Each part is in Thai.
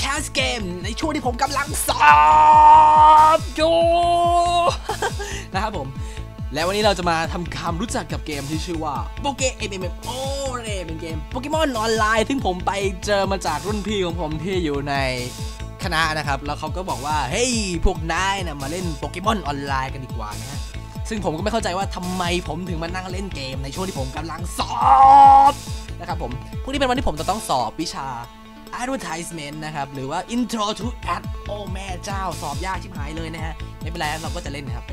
แคสเกมในช่วงที่ผมกำลังสอบอยู่นะครับผม และวันนี้เราจะมาทำความรู้จักกับเกมที่ชื่อว่าโปเกเอ็มเอ็มโอเรเป็นเกมโปเกมอนออนไลน์ซึ่งผมไปเจอมาจากรุ่นพี่ของผมที่อยู่ในคณะนะครับ แล้วเขาก็บอกว่า เฮ้ย พวกนายนะมาเล่นโปเกมอนออนไลน์กันดีกว่านะฮะซึ่งผมก็ไม่เข้าใจว่าทำไมผมถึงมานั่งเล่นเกมในช่วงที่ผมกำลังสอบนะครับผมพรุ่งนี้เป็นวันที่ผมจะต้องสอบวิชา advertisement นะครับ หรือว่า intro to ad โอ้แม่เจ้าสอบยากชิบหายเลยนะฮะ ไม่เป็นไรเราก็จะเล่นนะครับ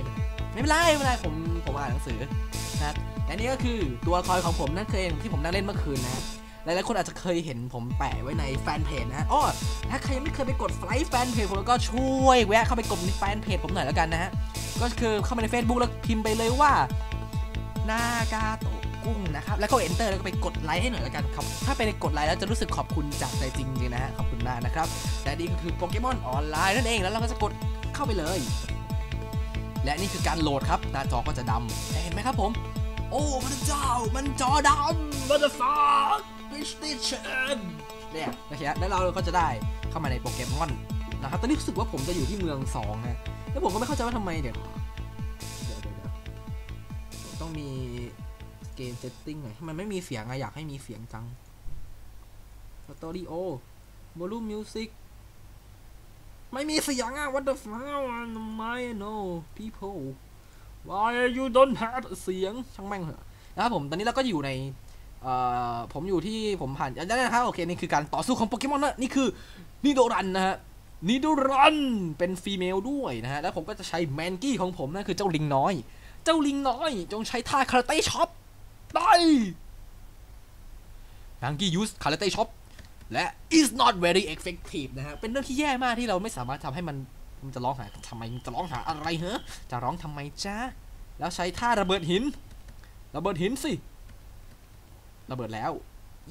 ไม่เป็นไรไม่เป็นไรผมผมอ่านหนังสือนะครับและนี่ก็คือตัวละครของผมนั่นเคยที่ผมนั่งเล่นเมื่อคืนนะฮะหลายๆคนอาจจะเคยเห็นผมแปะไว้ในแฟนเพจนะฮะอ้อถ้าใครยังไม่เคยไปกดไลค์แฟนเพจผมแล้วก็ช่วยแวะเข้าไปกดในแฟนเพจผมหน่อยแล้วกันนะฮะ ก็คือเข้ามาใน Facebook แล้วพิมพ์ไปเลยว่านากาโต กุ้งนะครับ แล้วก็ enter แล้วก็ไปกดไลค์ให้หน่อยแล้วกันครับ ถ้าไปกดไลค์แล้วจะรู้สึกขอบคุณจากใจจริงๆนะฮะ ขอบคุณมากนะครับ และนี่ก็คือโปเกมอนออนไลน์นั่นเอง แล้วเราก็จะกดเข้าไปเลย และนี่คือการโหลดครับ หน้าจอก็จะดำเห็นไหมครับผม โอ้พระเจ้า มันจอดำ motherfuck PlayStation เนี่ยนะครับแล้วเราก็จะได้เข้ามาในโปเกมอนนะครับ ตอนนี้รู้สึกว่าผมจะอยู่ที่เมืองสองนะแล้วผมก็ไม่เข้าใจว่าทำไมเดี๋ยวต้องมี เกมเซตติ้งหน่อยมันไม่มีเสียงอะอยากให้มีเสียงจังสตอรี่โอโวลูมมิวสิกไม่มีเสียงอะ what the fuck ทำไม no people why you don't have เสียงช่างแม่งเหอะนะครับผมตอนนี้เราก็อยู่ในเอ่อผมอยู่ที่ผมผ่านแล้วนะครับโอเคนี่คือการต่อสู้ของโปเกมอนนะนี่คือนิโดรันนะฮะนิดูรันเป็นฟีเมลด้วยนะฮะแล้วผมก็จะใช้แมนกี้ของผมนั่นคือเจ้าลิงน้อย เจ้าลิงน้อย จงใช้ท่าคาราเต้ช็อป ด้แมนกี้ยูสคาราเต้ช็อปและ is not very effective นะฮะ เป็นเรื่องที่แย่มากที่เราไม่สามารถทำให้มัน มันจะร้องหาทำไมจะร้องหาอะไรเหรอจะร้องทำไมจ้าแล้วใช้ท่าระเบิดหิน ระเบิดหินสิ ระเบิดแล้ว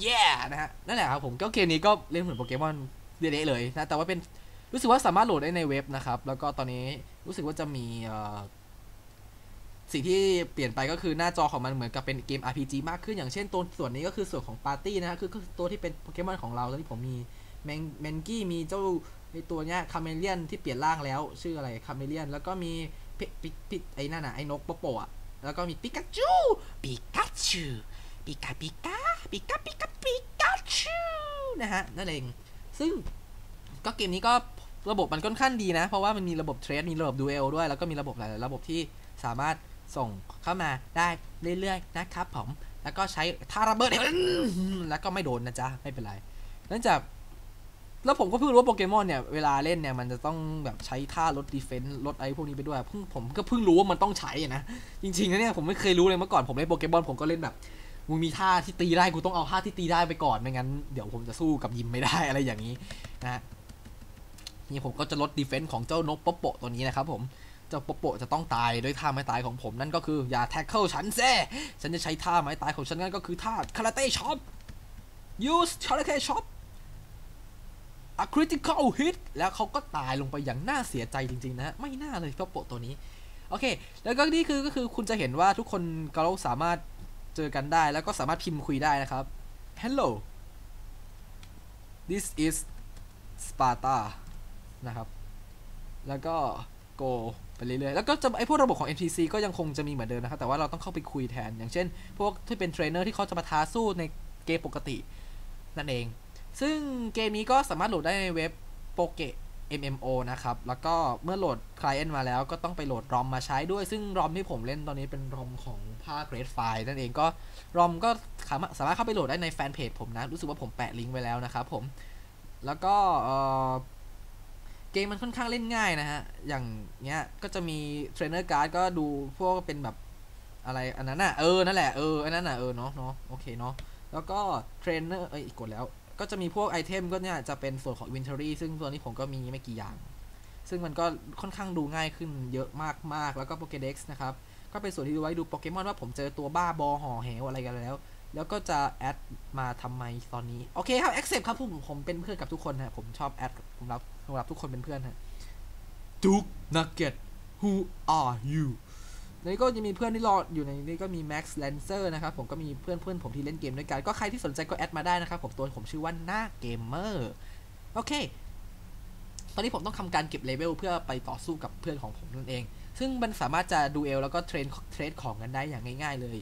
แย่นะฮะ นั่นแหละครับผมก็เกมนี้ก็เล่นเหมือนโปเกมอนเละๆเลยนะ แต่ว่าเป็นรู้สึกว่าสามารถโหลดได้ในเว็บนะครับ แล้วก็ตอนนี้รู้สึกว่าจะมี สิ่งที่เปลี่ยนไปก็คือหน้าจอของมันเหมือนกับเป็นเกม RPG มากขึ้น อย่างเช่นตัวส่วนนี้ก็คือส่วนของปาร์ตี้นะฮะคือตัวที่เป็นโปเกมอนของเราตอนที่ผมมีแมงแมนกี้มีเจ้าไอตัวเนี้ยคาเมเลียนที่เปลี่ยนร่างแล้ว ชื่ออะไรคาเมเลียน แล้วก็มีปิปิปิไอ้นั่นน่ะไอ้นกโปโปะแล้วก็มีปิกาจูปิกาจูปิกาปิกาปิกาปิกาปิกาจูนะฮะนั่นเองซึ่งก็เกมนี้ก็ระบบมันค่อนข้างดีนะ เพราะว่ามันมีระบบเทรดมีระบบดูเอลด้วย แล้วก็มีระบบหลายระบบที่สามารถ ส่งเข้ามาได้เรื่อยๆนะครับผม แล้วก็ใช้ท่าระเบิดแล้วก็ไม่โดนนะจ๊ะ ไม่เป็นไรเนื่องจากแล้วผมก็เพิ่งรู้ว่าโปเกมอนเนี่ยเวลาเล่นเนี่ยมันจะต้องแบบใช้ท่าลดดีเฟนต์ลดไอ้พวกนี้ไปด้วยเพิ่งผมก็เพิ่งรู้ว่ามันต้องใช้นะ จริงๆนะเนี่ยผมไม่เคยรู้เลยเมื่อก่อนผมเล่นโปเกมอนผมก็เล่นแบบมึงมีท่าที่ตีได้กูต้องเอาท่าที่ตีได้ไปก่อนไม่งั้นเดี๋ยวผมจะสู้กับยิมไม่ได้อะไรอย่างนี้นะนี่ผมก็จะลดดีเฟนต์ของเจ้านกโปโปตัวนี้นะครับผม เจ้าโปโปะจะต้องตายด้วยท่าไม้ตายของผมนั่นก็คืออย่าแท็กเกิลฉันเซ่ฉันจะใช้ท่าไม้ตายของฉันนั่นก็คือท่าคาราเต้ช็อป use คาราเต้ช็อป a critical hit แล้วเขาก็ตายลงไปอย่างน่าเสียใจจริง ๆ นะ ไม่น่าเลยโปโปะตัวนี้ โอเค แล้วก็นี่คือก็คือคุณจะเห็นว่าทุกคนก็สามารถเจอกันได้แล้วก็สามารถพิมพ์คุยได้นะครับ hello this is Sparta นะครับ แล้วก็ go ไปเรื่อยๆ แล้วก็จะไอพวกระบบของ NPC ก็ยังคงจะมีเหมือนเดิมนะครับ แต่ว่าเราต้องเข้าไปคุยแทน อย่างเช่น พวกที่เป็นเทรนเนอร์ที่เขาจะมาท้าสู้ในเกมปกติ นั่นเอง ซึ่งเกมนี้ก็สามารถโหลดได้ในเว็บโปเก MMO นะครับ แล้วก็เมื่อโหลด Client มาแล้วก็ต้องไปโหลดรอมมาใช้ด้วย ซึ่งรอมที่ผมเล่นตอนนี้เป็นรอมของภาค Red File นั่นเอง ก็รอมก็สามารถเข้าไปโหลดได้ในแฟนเพจผมนะ รู้สึกว่าผมแปะลิงก์ไว้แล้วนะครับผม แล้วก็เเกมมันค่อนข้างเล่นง่ายนะฮะ อย่างเงี้ย ก็จะมีเทรนเนอร์การ์ดก็ดูพวกเป็นแบบอะไรอันนั้นน่ะ เออ นั่นแหละ เออ อันนั้นน่ะ เออ เนาะเนาะโอเคเนาะ แล้วก็เทรนเนอร์ เอ้ยกดแล้ว ก็จะมีพวกไอเทมก็เนี่ยจะเป็นส่วนของ inventory ซึ่งตัวนี้ผมก็มีไม่กี่อย่าง ซึ่งมันก็ค่อนข้างดูง่ายขึ้นเยอะมากๆ แล้วก็ Pokédex นะครับ ก็เป็นส่วนที่ดูไว้ดูโปเกมอนว่าผมเจอตัวบ้าบอห่อแหวอะไรกันแล้ว แล้วก็จะแอดมาทำไมตอนนี้ โอเคครับ accept ครับผม ผมเป็นเพื่อนกับทุกคนฮะผมชอบแอดผมรับ รับทุกคนเป็นเพื่อนฮะ Duke Nugget who are you ในก็จะมีเพื่อนที่รออยู่ในนี้ก็มี Max Lancer นะครับ ผมก็มีเพื่อนเพื่อนผมที่เล่นเกมด้วยกัน ก็ใครที่สนใจก็แอดมาได้นะครับผมตัวผมชื่อว่าหน้าเกมเมอร์โอเค ตอนนี้ผมต้องทำการเก็บเลเวลเพื่อไปต่อสู้กับเพื่อนของผมนั่นเอง ซึ่งมันสามารถจะดูเอลแล้วก็เทรนเทรดของกันได้อย่างง่าย ๆ เลย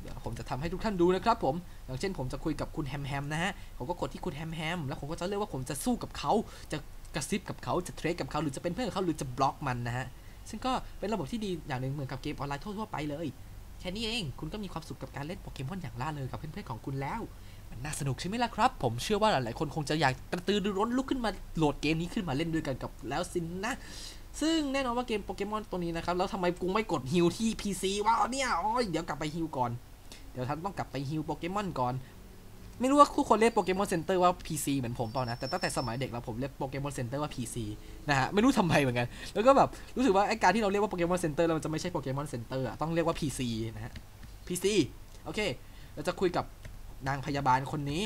เดี๋ยวผมจะทำให้ทุกท่านดูนะครับผม อย่างเช่นผมจะคุยกับคุณแฮมแฮมนะฮะ ผมก็กดที่คุณแฮมแฮมแล้วผมก็จะเลือกว่าผมจะสู้กับเขา จะ กระซิบกับเขาจะเทรดกับเขาหรือจะเป็นเพื่อนเขาหรือจะบล็อกมันนะฮะ ซึ่งก็เป็นระบบที่ดีอย่างหนึ่งเหมือนกับเกมออนไลน์ทั่วๆไปเลย แค่นี้เองคุณก็มีความสุขกับการเล่นโปเกมอนอย่างล่าเริงกับเพื่อนๆของคุณแล้ว มันน่าสนุกใช่ไหมล่ะครับ ผมเชื่อว่าหลายๆคนคงจะอยากกระตือรือร้นลุกขึ้นมาโหลดเกมนี้ขึ้นมาเล่นด้วยกันกับแล้วสินนะซึ่งแน่นอนว่าเกมโปเกมอนตัวนี้นะครับ แล้วทำไมกูไม่กดฮิลที่ PC วะเนี่ยอ้ยเดี๋ยวกลับไปฮิลก่อน เดี๋ยวท่านต้องกลับไปฮิลโปเกมอนก่อน ไม่รู้ว่าทุกคนเรียกโปเกมอนเซ็นเตอร์ว่า PC เหมือนผมเปล่านะ แต่ตั้งแต่สมัยเด็กแล้วผมเรียกโปเกมอนเซ็นเตอร์ว่า PC นะฮะ ไม่รู้ทำไมเหมือนกัน แล้วก็แบบรู้สึกว่าไอการที่เราเรียกว่าโปเกมอนเซ็นเตอร์แล้วมันจะไม่ใช่โปเกมอนเซ็นเตอร์อะต้องเรียกว่า PC นะฮะ PC โอเค เราจะคุยกับนางพยาบาลคนนี้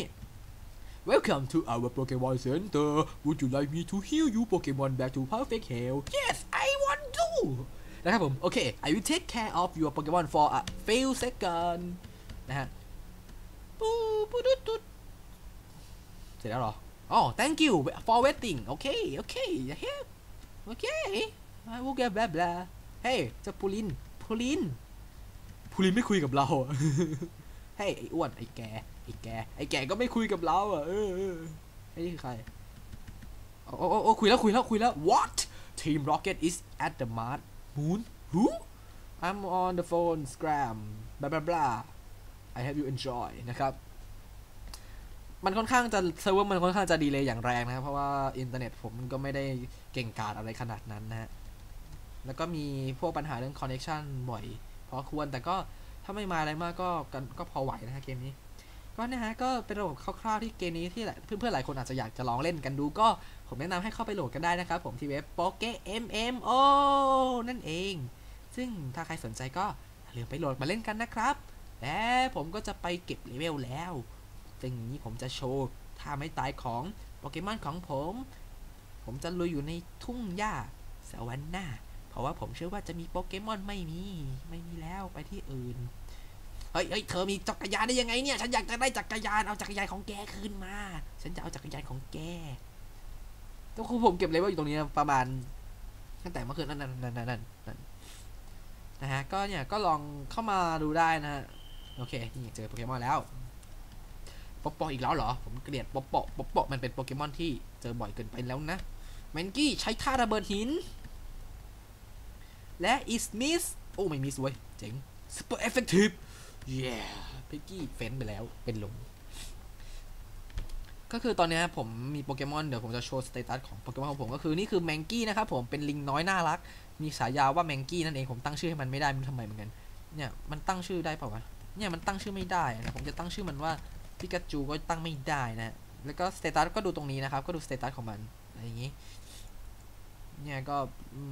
Welcome to our Pokemon Center. Would you like me to heal you Pokemon back to perfect health? Yes, I want to. นะครับผม โอเค I will take care of your Pokemon for a few seconds นะฮะ ปูปูดุดดุดเสร็จแล้วเหรออ๋อ thank you for waiting โอเค โอเค yeah โอเค I will get blah blah เฮ้ยเจ้าปูลินปูลินปูลินไม่คุยกับเราอะเฮ้ยไอ้อ้วนไอ้แกไอ้แกไอ้แกก็ไม่คุยกับเราอะเออเออไอ้นี่คือใครโอ้โอ้โอ้โอ้คุยแล้วคุยแล้วคุยแล้ว what Team Rocket is at the Mars Moon who I'm on the phone scram blah blah blah I have you enjoy นะครับมันค่อนข้างจะเซิร์ฟเวอร์มันค่อนข้างจะดีเลยอย่างแรงนะครับ เพราะว่าอินเทอร์เน็ตผมก็ไม่ได้เก่งกาจอะไรขนาดนั้นนะฮะแล้วก็มีพวกปัญหาเรื่องคอนเน c t ชันบ่อยพอควรแต่ก็ถ้าไม่มาอะไรมากก็กันก็พอไหวนะฮะเกมนี้ ก็นะฮะก็เป็นระบบคร่าวๆที่เกมนี้ที่เพื่อนๆหลายคนอาจจะอยากจะลองเล่นกันดู ก็ผมแนะนำให้เข้าไปโหลดกันได้นะครับ ผมที่เว็บ Poke MMO นั่นเอง ซึ่งถ้าใครสนใจก็อย่าลืมไปโหลดมาเล่นกันนะครับ และผมก็จะไปเก็บเลเวลแล้วซึ่งนี้ผมจะโชว์ท่าไม่ตายของโปเกมอนของผม ผมจะลุยอยู่ในทุ่งหญ้าสวรรค์หน้า เพราะว่าผมเชื่อว่าจะมีโปเกมอนไม่มี ไม่มีแล้วไปที่อื่น เฮ้ยเฮ้ยเธอมีจักรยานได้ยังไงเนี่ย ฉันอยากจะได้จักรยาน เอาจักรยานของแกคืนมา ฉันจะเอาจักรยานของแกก็คือผมเก็บเลเวลอยู่ตรงนี้ประมาณตั้งแต่เมื่อคืนนั่นนั่นนั่นนั่นนั่นนะฮะ ก็เนี่ยก็ลองเข้ามาดูได้นะฮะ โอเค นี่เจอโปเกมอนแล้วป๊อปปออีกแล้วเหรอ ผมเกลียดป๊อปปอป๊อปปอมันเป็นโปเกมอนที่เจอบ่อยเกินไปแล้วนะแมนกี้ใช้ท่าระเบิดหิน และอิสมิสโอ้ไม่มิสเว้ยเจ๋งซูเปอร์เอฟเฟกตีฟเย้พิกกี้เฟ้นไปแล้วเป็นลมก็คือตอนนี้ผมมีโปเกมอนเดี๋ยวผมจะโชว์สเตตัสของโปเกมอนของผมก็คือนี่คือแมงกี้นะครับผมเป็นลิงน้อยน่ารัก มีฉายาว่าแมงกี้นั่นเองผมตั้งชื่อให้มันไม่ได้มันทำไมเหมือนกันเนี่ยมันตั้งชื่อได้เปล่าวะ เนี่ยมันตั้งชื่อไม่ได้นะผมจะตั้งชื่อมันว่าพิกาจูก็ตั้งไม่ได้นะแล้วก็สเตตัสก็ดูตรงนี้นะครับ ก็ดูสเตตัสของมันอะไรอย่างนี้เนี่ยก็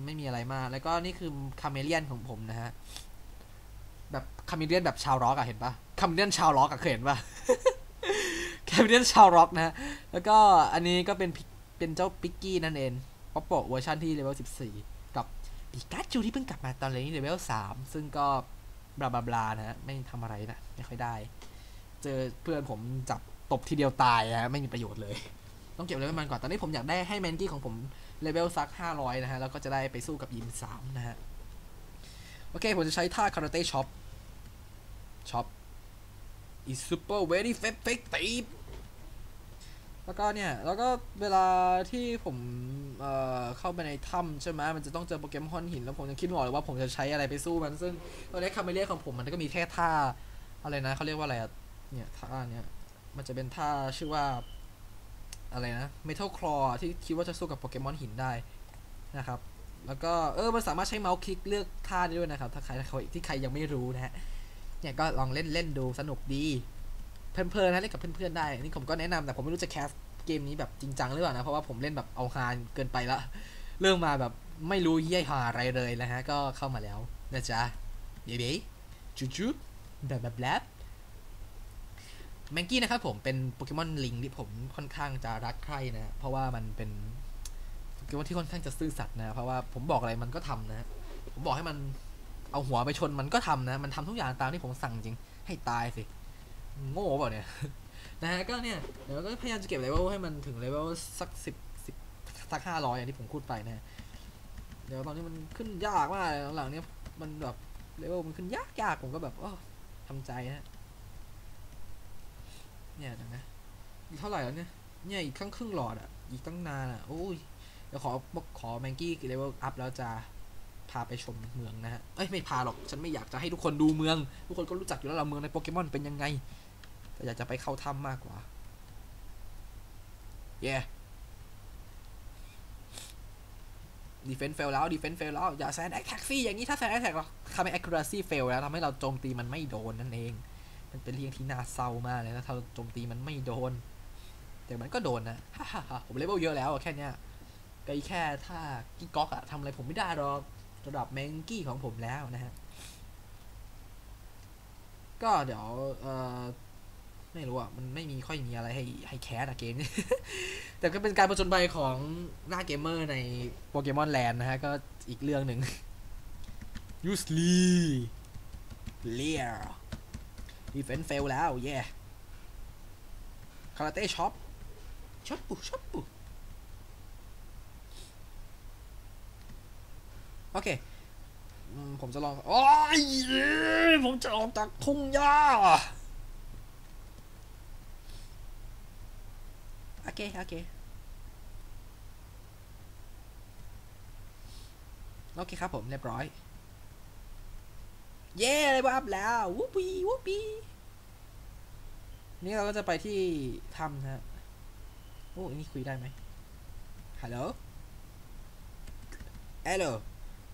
ไม่มีอะไรมาก แล้วก็นี่คือคาเมเลียนของผมนะฮะ แบบคาเมเลียนแบบชาวร็อกอะเห็นปะคาเมเลียนชาวร็อกอะเคยเห็นปะคาเมเลียนชาวร็อกนะ แล้วก็อันนี้ก็เป็นเป็นเจ้าปิกกี้นั่นเองป๊อปโปเวอร์ชันที่เลเวล14 กับปิกาจูที่เพิ่งกลับมาตอนนี้เลเวล3ซึ่งก็ บลาบลาบลานะฮะไม่ทำอะไรนะไม่ค่อยได้ เจอเพื่อนผมจับตบทีเดียวตายนะไม่มีประโยชน์เลย ต้องเก็บเลเวลมันก่อนตอนนี้ผมอยากได้ให้แมนกี้ของผมเลเวลสัก 500 นะฮะ แล้วก็จะได้ไปสู้กับยิมซามนะฮะ โอเค ผมจะใช้ท่าคาราเต้ช็อปช็อป is super very effective แล้วก็เนี่ย แล้วก็เวลาที่ผมเอ่อเข้าไปในถ้ำใช่ไหมมันจะต้องเจอโปเกมอนหิน แล้วผมยังคิดไม่ออกเลยว่าผมจะใช้อะไรไปสู้มัน ซึ่งตอนนี้คาเมเลียของผมมันก็มีแค่ท่าอะไรนะเขาเรียกว่าอะไรอะเนี่ยท่าเนี่ยมันจะเป็นท่าชื่อว่าอะไรนะ Metal Claw ที่คิดว่าจะสู้กับโปเกมอนหินได้นะครับ แล้วก็เออมันสามารถใช้เมาส์คลิกเลือกท่าได้ด้วยนะครับ ถ้าใครที่ใครยังไม่รู้นะฮะเนี่ยก็ลองเล่นเล่นดูสนุกดี เพลินๆนะเล่นกับเพื่อนๆได้นี่ผมก็แนะนำแต่ผมไม่รู้จะแคสเกมนี้แบบจริงจังหรือเปล่านะเพราะว่าผมเล่นแบบเอาฮาเกินไปละเริ่มมาแบบไม่รู้เยี่ยหาอะไรเลยนะฮะก็เข้ามาแล้วนะจ๊ะเย้จุ๊บๆแบบแบบแบบแมงกี้นะครับผมเป็นโปเกมอนลิงที่ผมค่อนข้างจะรักใคร่นะเพราะว่ามันเป็นโปเกมอนที่ค่อนข้างจะซื่อสัตย์นะเพราะว่าผมบอกอะไรมันก็ทำนะผมบอกให้มันเอาหัวไปชนมันก็ทำนะ มันทำทุกอย่างตามที่ผมสั่งจริง ให้ตายสิ โง่เปล่าเนี่ยนะฮะก็เนี่ยเดี๋ยวก็พยายามจะเก็บเลเวลให้มันถึงเลเวลสักสิบสิบสักห้าร้อยอย่างที่ผมพูดไปนะฮะเดี๋ยวตอนนี้มันขึ้นยากมากเลยหลังๆเนี้ยมันแบบเลเวลมันขึ้นยากยากผมก็แบบเออทำใจฮะเนี่ยนะอีกเท่าไหร่แล้วเนี่ยเนี่ยอีกครึ่งครึ่งหลอดอะอีกตั้งนานอะโอ้ยเดี๋ยวขอขอแมงกี้เลเวลอัพแล้วจะพาไปชมเมืองนะฮะเอ้ยไม่พาหรอกฉันไม่อยากจะให้ทุกคนดูเมือง ทุกคนก็รู้จักอยู่แล้วเราเมืองในโปเกมอนเป็นยังไง แต่อยากจะไปเข้าถ้ำมากกว่าเย่ดีเฟน s ์เฟลแล้วดีเฟน s ์เฟลแล้ว อย่าแซนแอคแท็กซี่อย่างนี้ถ้าแซนแอคแท็กเราทำให้ accuracy fail แล้วทำให้เราโจมตีมันไม่โดนนั่นเอง มันเป็นเรื่องที่น่าเศร้ามากเลยนะถ้าเราโจมตีมันไม่โดน แต่มันก็โดนนะฮ่าฮ่าผมเลเวลเยอะแล้วอะแค่เนี้ยก็อีกแค่ถ้ากิ๊กก๊อกอะทำอะไรผมไม่ได้หรอกระดับแมงกี้ของผมแล้วนะฮะก็เดี๋ยวเอ่อ ไม่รู้อะมันไม่มีค่อยมีอะไรให้ให้แคสอะเกมนี้ แต่ก็เป็นการประจนภัยของหน้าเกมเมอร์ในโปเกมอนแลนด์นะฮะ ก็อีกเรื่องหนึ่งยูสลีเลียดีเฟนเฟลแล้วเย่คาราเต้ช็อปช็อปปุช็อปปุโอเคผมจะลองโอ้ยผมจะออกจากทุ่งหญ้า โอเคโอเคโอเคครับผม เรียบร้อย เย้เลยว่าอัพแล้ววูปปี้วูปปี้นี่เราก็จะไปที่ถ้ำนะฮะโอ้อันนี้คุยได้ไหมฮัลโหล Hello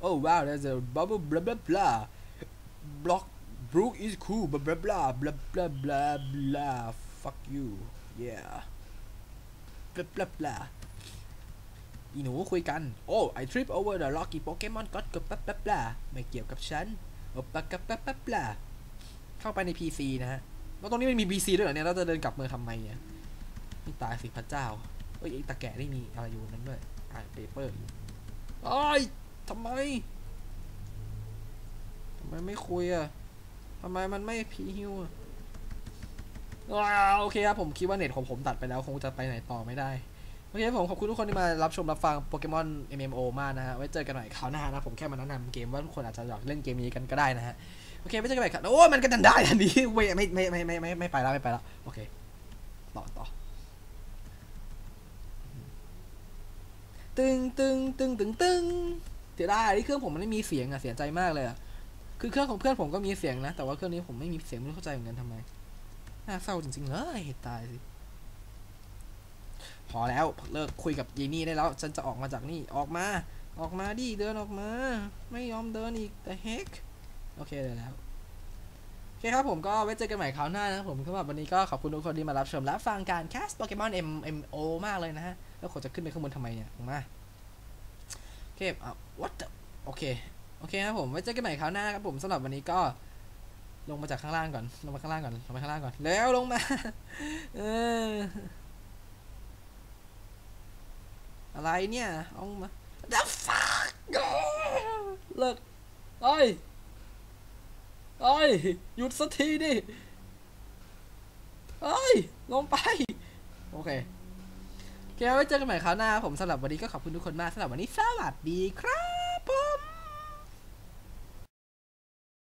Oh wow there's a bubble blah blah blah Block Brook is cool blah blah blah blah blah blah blah fuck you yeah บลาบลาบลาอีหนูคุยกัน โอ้ I trip over the rocky Pokemon got กับปั๊บปั๊บปลาไม่เกี่ยวกับฉันโอปั๊บปั๊บปั๊บปั๊บลาเข้าไปใน PC นะฮะ แล้วตรงนี้มันมี PC ด้วยเหรอเนี่ย เราจะเดินกลับเมืองทำไมเนี่ยนี่ตายสิพระเจ้า เอ้ยไอ้ตาแก่นี่มีอะไรอยู่นั้นด้วยอ่านเปเปอร์อยู่ไอ้ทำไม ทำไมไม่คุยอะทำไมมันไม่พีฮิวอะ ว้าวโอเคครับผมคิดว่าเน็ตของผมตัดไปแล้วคงจะไปไหนต่อไม่ได้ โอเคผมขอบคุณทุกคนที่มารับชมรับฟังโปเกมอน MMO มากนะฮะ ไว้เจอกันใหม่คราวหน้านะ ผมแค่มาแนะนำเกมว่าทุกคนอาจจะอยากเล่นเกมนี้กันก็ได้นะฮะ โอเคไว้เจอกันใหม่ครับ โอ้มันก็ดันได้อันนี้ไม่ไม่ไม่ไม่ไม่ไม่ไม่ไปแล้วไม่ไปแล้วโอเค ต่อต่อตึงตึงตึงตึงตึงเสียดายที่เครื่องผมมันไม่มีเสียงอะเสียใจมากเลยอะคือเครื่องของเพื่อนผมก็มีเสียงนะ แต่ว่าเครื่องนี้ผมไม่มีเสียงไม่เข้าใจเหมือนกันทำไม น่าเศร้าจริงๆเลยตายสิพอแล้วเลิกคุยกับยีนี่ได้แล้ว ฉันจะออกมาจากนี่ออกมา ออกมาดิเดินออกมา ไม่ยอมเดินอีกแต่เฮกโอเคเลยแล้วโอเคครับผมก็ไว้เจอกันใหม่คราวหน้านะครับผมสำหรับวันนี้ก็ขอบคุณทุกคนที่มารับชมและฟังการแคสโปเกมอน M M O มากเลยนะฮะ แล้วผมจะขึ้นไปข้างบนทำไมเนี่ยมาโอเคอะ what the โอเค โอเคครับผม ไว้เจอกันใหม่คราวหน้าครับผมสำหรับวันนี้ก็ ลงมาจากข้างล่างก่อน ลงมาข้างล่างก่อน ลงมาข้างล่างก่อน แล้วลงมา เออ อะไรเนี่ยเอามา The fuck เลิกเอ้ยเอ้ย หยุดสักทีดิเอ้ย ลงไป โอเคโอเคไว้เจอกันใหม่คราวหน้า ผมสำหรับวันนี้ก็ขอบคุณทุกคนมากสำหรับวันนี้สวัสดีครับผม